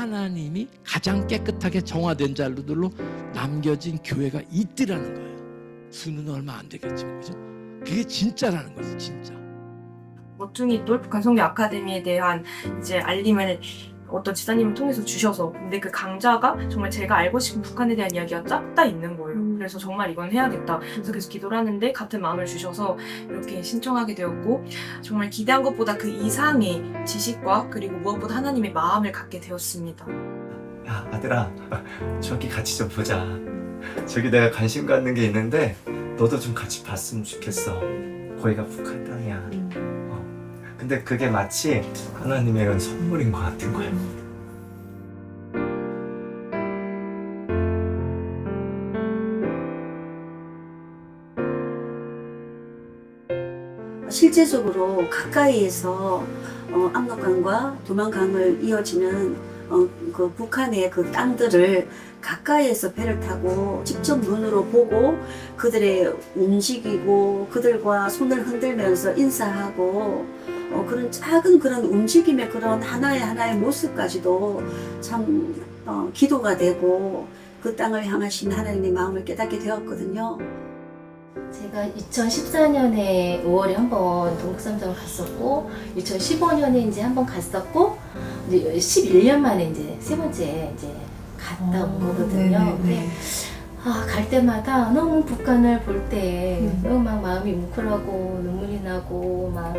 하나님이 가장 깨끗하게 정화된 자들로 남겨진 교회가 있더라는 거예요. 수는 얼마 안 되겠지만 그죠? 그게 진짜라는 거지 진짜. 모퉁이 돌 북한 성교 아카데미에 대한 이제 알림을 어떤 지사님을 통해서 주셔서 근데 그 강좌가 정말 제가 알고 싶은 북한에 대한 이야기가 쫙다 있는 거예요. 음. 그래서 정말 이건 해야겠다. 그래서 계속 기도를 하는데 같은 마음을 주셔서 이렇게 신청하게 되었고 정말 기대한 것보다 그 이상의 지식과 그리고 무엇보다 하나님의 마음을 갖게 되었습니다. 야 아들아 저기 같이 좀 보자 저기 내가 관심 갖는 게 있는데 너도 좀 같이 봤으면 좋겠어 거기가 북한 땅이야 어. 근데 그게 마치 하나님의 선물인 것 같은 거야 실제적으로 가까이에서 어, 압록강과 두만강을 이어지는 어, 그 북한의 그 땅들을 가까이에서 배를 타고 직접 눈으로 보고 그들의 움직이고 그들과 손을 흔들면서 인사하고 어, 그런 작은 그런 움직임의 그런 하나의 하나의 모습까지도 참 어, 기도가 되고 그 땅을 향하신 하나님의 마음을 깨닫게 되었거든요. 제가 2014년에 5월에 한번 동국삼장을 갔었고 2015년에 이제 한번 갔었고 이제 11년 만에 이제 세 번째 이제 갔다 온 거거든요. 근데 아, 갈 때마다 너무 북한을 볼 때 너무 막 마음이 뭉클하고 눈물이 나고 막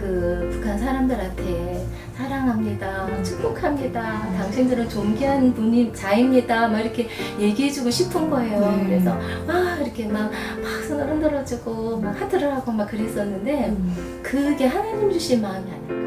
그 북한 사람들한테 사랑합니다, 축복합니다, 당신들은 존귀한 분이 자입니다, 막 이렇게 얘기해주고 싶은 거예요. 그래서 막 이렇게 막, 막 손을 흔들어주고 막 하트를 하고 막 그랬었는데 그게 하나님 주신 마음이 아니에요.